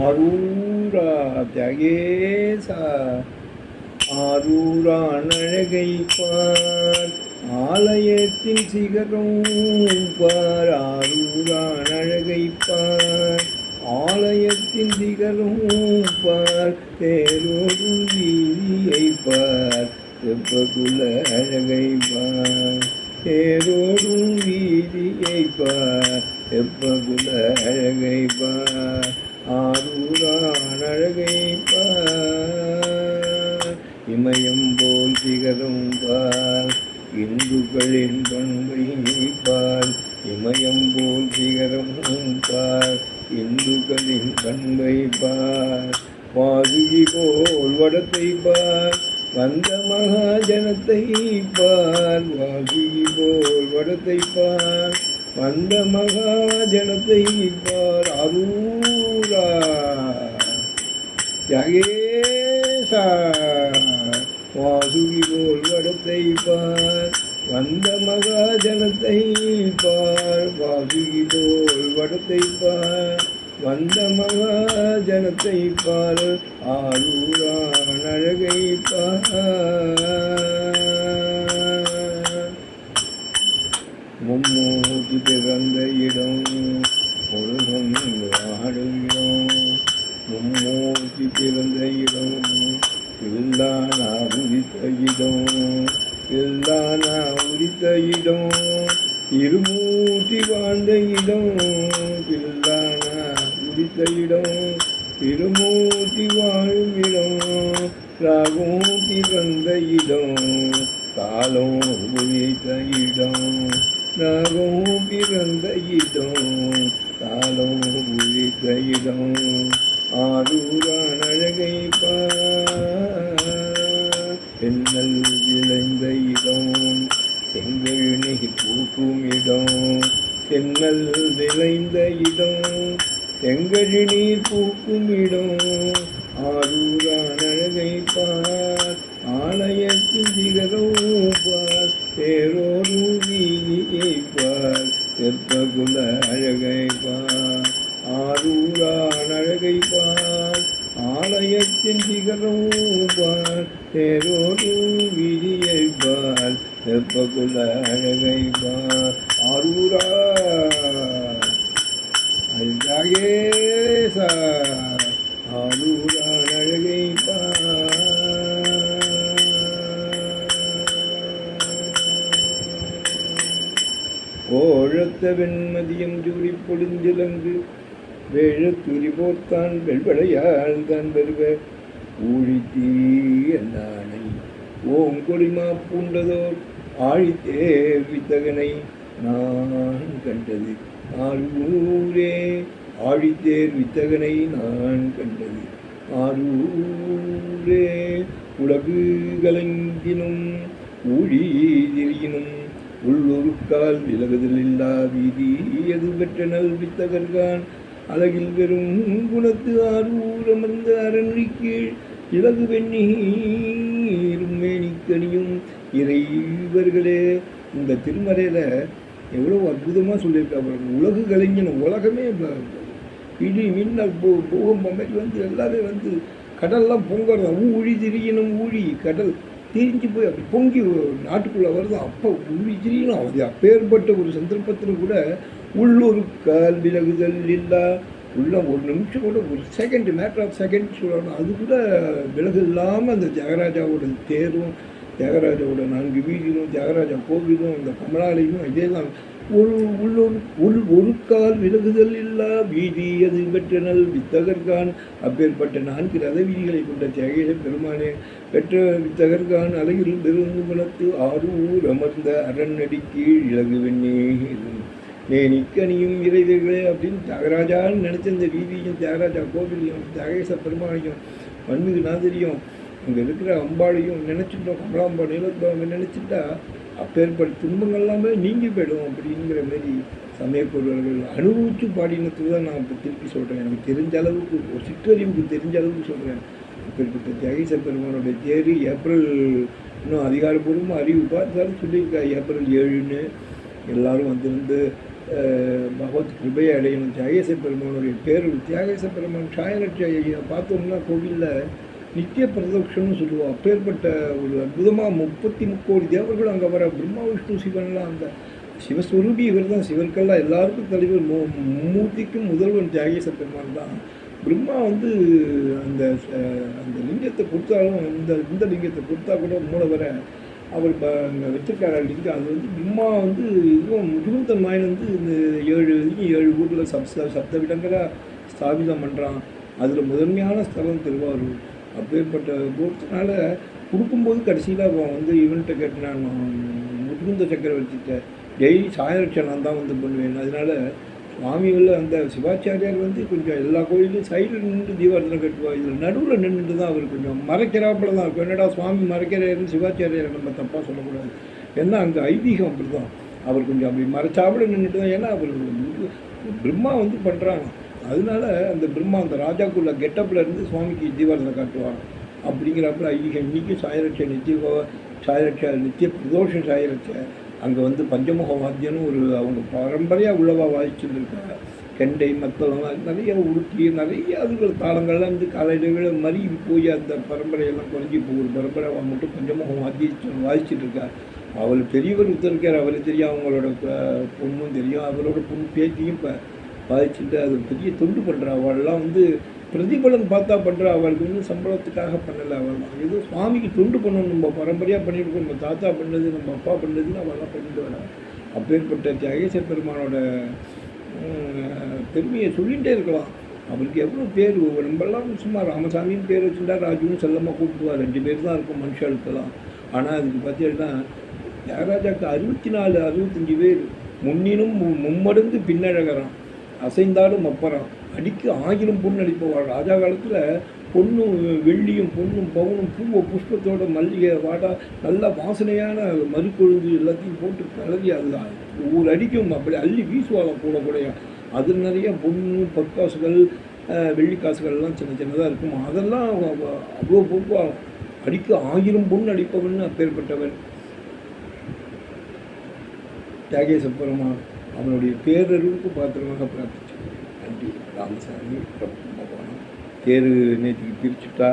அரூரா தியாகேசா ஆரூரான் அழகை பார் ஆலயத்தின் சிகரம் பார் ஆரூரான் அழகை பார் ஆலயத்தின் சிகரம் பார் தேரோடும் வீதியை பார் செப்பகுல அழகை பார் தேரோடும் வீதியை பார் செப்பகுல அழகை பார் ஆறுதான் அழகை பார் இமயம் போல் திகழும் பார் இந்துக்களின் பண்பை பார் இமயம் போல் திகழும் பார் இந்துக்களின் பண்பை பார். பாதுகி போல் வடத்தை பார். வந்த மகாஜனத்தை பார். வாசுகி போல் வடத்தை பார். வந்த மகாஜனத்தை பார். அருள் யாகேசார் வாசுகி போல் வடத்தை பார் வந்த மகாஜனத்தை பார். வாசுகி போல் வடத்தை பார் வந்த மகாஜனத்தை பார். ஆரூரான் அழகை பார். மும்மூர்த்தி பிறந்த இடம் ஒழுகும் உரித்த இடம் திருமூர்த்தி வாழும் இடம் ராகும் பிறந்த இடம் காலம் உயிர்த்த இடம் ராகம் பிறந்த இடம் காலம் உயிர்த்த இடம் ஆரூரான் அழகை பார். பெண்ணல் விளைந்த இடம் செங்கழுநி பூக்கும் இடம் சென்னல் விளைந்த இடம் செங்கழி நீர் பூக்கும் இடம் ஆரூரான் அழகை பார் ஆலயத்தில் திகழும் பார் தேரோடும் வீதியை பார் தெற்பகுல அழகை பார் ஆரூரான் அழகை பார் ஆலயத்தின் திகழும் பார் தேரோடும் வீதியை பார் தெற்பகுல அழகை பார் ஆரூரா அழகேசா ஆரூரான் அழகை ஓழத்த வெண்மதியம் ஜூரி பொழிஞ்சிலங்கு வேழத்துரி போத்தான் வெள்வளையாள் தான் வருவ. ஊழித்தீ என்னானை ஓங்கொடிமா பூண்டதோர் ஆழித்தேர் வித்தகனை நான் கண்டது. ஆரூரே ஆழித்தேர் வித்தகனை நான் கண்டது. ஆரூரே உலகு கலங்கினும் ஊழி திரியினும் உள்ளொருக்கால் விலகுதலில்லா வீதி எது பெற்ற நல் வித்தகர்கான்? அழகில் வெறும் குணத்து ஆரூரமர்ந்த அரண்மொழி கீழ் இலகு வெந்நீரும் மேனிக்கனியும் இறைவர்களே. இந்த திருமறையில் எவ்வளோ அற்புதமாக சொல்லியிருக்கா பாருங்க. உலகு கலைஞனும் உலகமே இடி மின்ன பூ பூகம்பம் மாதிரி வந்து எல்லாமே வந்து கடல்லாம் பொங்குறது? ஊழி திரியணும் ஊழி. கடல் திரிஞ்சு போய் அப்படி பொங்கி நாட்டுக்குள்ளே வருது? அப்போ ஊழி திரியணும் அது அப்பேற்பட்ட ஒரு சந்தர்ப்பத்தில் கூட உள்ளூர் கால் விலகுதல் இல்லை. உள்ள ஒரு நிமிஷம் கூட ஒரு செகண்ட் மேட்டர் ஆஃப் செகண்ட் சொல்லணும். அது கூட விலகு இல்லாமல் அந்த ஜெகராஜாவோட தேரும் தியாகராஜாவோட நான்கு வீதிகளும் தியாகராஜா கோவிலும் இந்த கமலாலயமும் இதே தான் ஒரு உள்ளொரு உள் ஒரு கால் விலகுதல் இல்லா வீதி அது பெற்றனல் வித்தகர்கான். அப்பேற்பட்ட நான்கு ரத வீதிகளை கொண்ட தியாகேச பெருமானே பெற்ற வித்தகர்கான் அழகில் பெருந்து குணத்து ஆரூர் அமர்ந்த அரண்நடி கீழ் இலகுவெண்ணே வெண்ணே. நேனிக்கனியும் இறைவர்களே அப்படின்னு தியாகராஜான்னு நினச்ச இந்த வீதியும் தியாகராஜா கோவிலையும் தியாகேச பெருமானையும் மண்மிகு நாதிரியும் அங்கே இருக்கிற அம்பாளையும் நினச்சிட்டோம். கமலாம்பா நீலத்பாவை நினச்சிட்டா அப்பேற்பட்ட துன்பங்கள் எல்லாமே நீங்கி போயிடும் அப்படிங்கிற மாரி சமயப்பொருள்கள் அனுபவித்து பாடினத்துக்கு தான் நான் இப்போ திருப்பி சொல்கிறேன் எனக்கு தெரிஞ்ச அளவுக்கு ஒரு சிற்றறிவுக்கு தெரிஞ்ச அளவுக்கு சொல்கிறேன் அப்பேற்பட்ட தியாகேச பெருமானுடைய தேதி ஏப்ரல் இன்னும் அதிகாரப்பூர்வமாக அறிவு பார்த்தாலும் சொல்லியிருக்கா ஏப்ரல் ஏழுன்னு எல்லாரும் வந்திருந்து பகவத் கிருபையை அடையணும். தியாகேச பெருமானுடைய பேர் தியாகேச பெருமான் சாயலட்சிய பார்த்தோம்னா கோவிலில் நித்திய பிரதோஷம்னு சொல்லுவோம். அப்பேற்பட்ட ஒரு அற்புதமாக முப்பத்தி முக்கோடி தேவர்கள் அங்கே வர பிரம்மா விஷ்ணு சிவன்லாம் அந்த சிவஸ்வரூபி இவர் தான். சிவருக்கெல்லாம் எல்லாருக்கும் தலைவர் மூ மூர்த்திக்கும் முதல்வன் தியாகேச பெருமான் தான். பிரம்மா வந்து அந்த அந்த லிங்கத்தை கொடுத்தாலும் இந்த இந்த லிங்கத்தை கொடுத்தா கூட மூலவரை அவர் இப்போ அங்கே வச்சிருக்காரு லிங்கம் அது வந்து பிரம்மா வந்து இதுவும் முகுந்தன் மாயன் வந்து இந்த ஏழு ஏழு ஊரில் சப் சப்த விடங்களாக ஸ்தாபிதம் பண்ணுறான் அதில் முதன்மையான ஸ்தலம் திருவாரூர். அப்பேற்பட்ட தூரத்தினால கொடுக்கும்போது கடைசியில் அவன் வந்து இவன்கிட்ட கேட்டான் முதுகுந்த சக்கரவர்த்திட்ட டெய்லி சாயரட்சணம் தான் வந்து பண்ணுவேன். அதனால சுவாமிகளில் அந்த சிவாச்சாரியார் வந்து கொஞ்சம் எல்லா கோயிலையும் சைடில் நின்று தீபாரத்தனை கட்டுவா இதில் நடுவில் நின்றுட்டு தான் அவர் கொஞ்சம் மறைக்கிறாப்புல தான் இருக்கும். என்னடா சுவாமி மறைக்கிறாருன்னு சிவாச்சாரியார் நம்ம தப்பாக சொல்லக்கூடாது. ஏன்னா அங்கே ஐதீகம் அப்படி தான் அவர் கொஞ்சம் அப்படி மறைச்சாப்புல நின்றுட்டு தான் ஏன்னா அவர் பிரம்மா வந்து பண்ணுறாங்க அதனால அந்த பிரம்மா அந்த ராஜாக்குள்ள கெட்டப்பில் இருந்து சுவாமிக்கு தீபாரத்தனை காட்டுவாங்க அப்படிங்கிறப்ப ஐதீகம் இன்றைக்கும் சாயரட்ச நித்திய சாயரட்ச நித்திய பிரதோஷ சாயரட்ச. அங்கே வந்து பஞ்சமுக வாத்தியம்னு ஒரு அவங்க பரம்பரையாக உள்ளவா வாசிச்சுருக்காங்க கெண்டை மத்தளம் நிறைய உருட்டி நிறைய அதுகள் தாளங்கள்லாம் வந்து காலையில் மறி போய் அந்த பரம்பரையெல்லாம் குறைஞ்சி போகுது பரம்பரை அவன் மட்டும் பஞ்சமுகம் வாத்திச்சு வாசிச்சுட்டு இருக்கா அவள் பெரியவர் இருக்கார் அவருக்கு தெரியும் அவங்களோட பொண்ணும் தெரியும் அவரோட பொண்ணு பேத்தியும் இப்போ பாதிச்சுட்டு அது பெரிய தொண்டு பண்ணுறா அவள்லாம் வந்து பிரதிபலன் பார்த்தா பண்ணுற அவளுக்கு வந்து சம்பளத்துக்காக பண்ணலை அவள். ஏதோ சுவாமிக்கு தொண்டு பண்ணணும். நம்ம பரம்பரையாக பண்ணிட்டு நம்ம தாத்தா பண்ணது நம்ம அப்பா பண்ணதுன்னு அவெல்லாம் பண்ணிட்டு வரா அப்பேற்பட்ட தியாகேச பெருமானோட பெருமையை சொல்லிகிட்டே இருக்கலாம். அவருக்கு எவ்வளோ பேர் நம்மளாம் சும்மா ராமசாமின்னு பேர் வச்சுருந்தா ராஜுவும் செல்லமாக கூப்பிடுவார் ரெண்டு பேர் தான் இருக்கும் மனுஷாளுக்கெல்லாம் ஆனால் அதுக்கு பார்த்தீங்கன்னா தியாகராஜாவுக்கு அறுபத்தி நாலு அறுபத்தஞ்சு பேர் முன்னினும் மும்மடங்கு பின்னழகரான் அசைந்தாலும் அப்பறம் அடிக்கு ஆயிரம் பொண்ணு அடிப்பவாள். ராஜா காலத்தில் பொண்ணும் வெள்ளியும் பொண்ணும் பவுனும் பூவை புஷ்பத்தோட மல்லிகை வாடா நல்ல வாசனையான மறுக்கொழுந்து எல்லாத்தையும் போட்டு கலவி அது ஒவ்வொரு அடிக்கும் அப்படி அள்ளி வீசுவாளாம் கூட அது நிறைய பொண்ணு பொற்காசுகள் வெள்ளிக்காசுகள்லாம் சின்ன சின்னதாக இருக்கும். அதெல்லாம் அவ்வளோ பொறுப்பாகும் அடிக்க ஆயிரம் பொண்ணு அடிப்பவன் அப்பேற்பட்டவன் தியாகேச பெருமான் அவனுடைய பேரறிவுக்கு பாத்திரமாக பிரார்த்திச்சேன் நன்றி. ராமசாமி பகவான் தேர் நேற்றுக்கு பிரிச்சுட்டா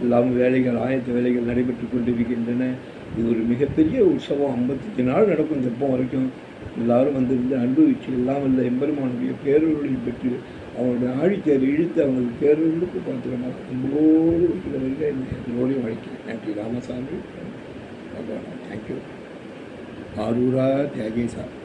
எல்லாம் வேலைகள் ஆயத்த வேலைகள் நடைபெற்று கொண்டிருக்கின்றன. இது ஒரு மிகப்பெரிய உற்சவம். ஐம்பத்தஞ்சு நாள் நடக்கும் தெப்பம் வரைக்கும் எல்லாரும் வந்திருந்து அனுபவிச்சு எல்லாம் இல்லை எம்பெருமானுடைய பேரொருளை பெற்று அவனுடைய ஆழித்தேர் இழுத்து அவங்களுக்கு பேரொருளுக்கு பாத்திரமாக அன்போடு வைக்கிற வரைக்கும் என்னை அழைக்கிறேன். நன்றி. ராமசாமி பகவான் தேங்க்யூ ஆரூரா தியாகேசா.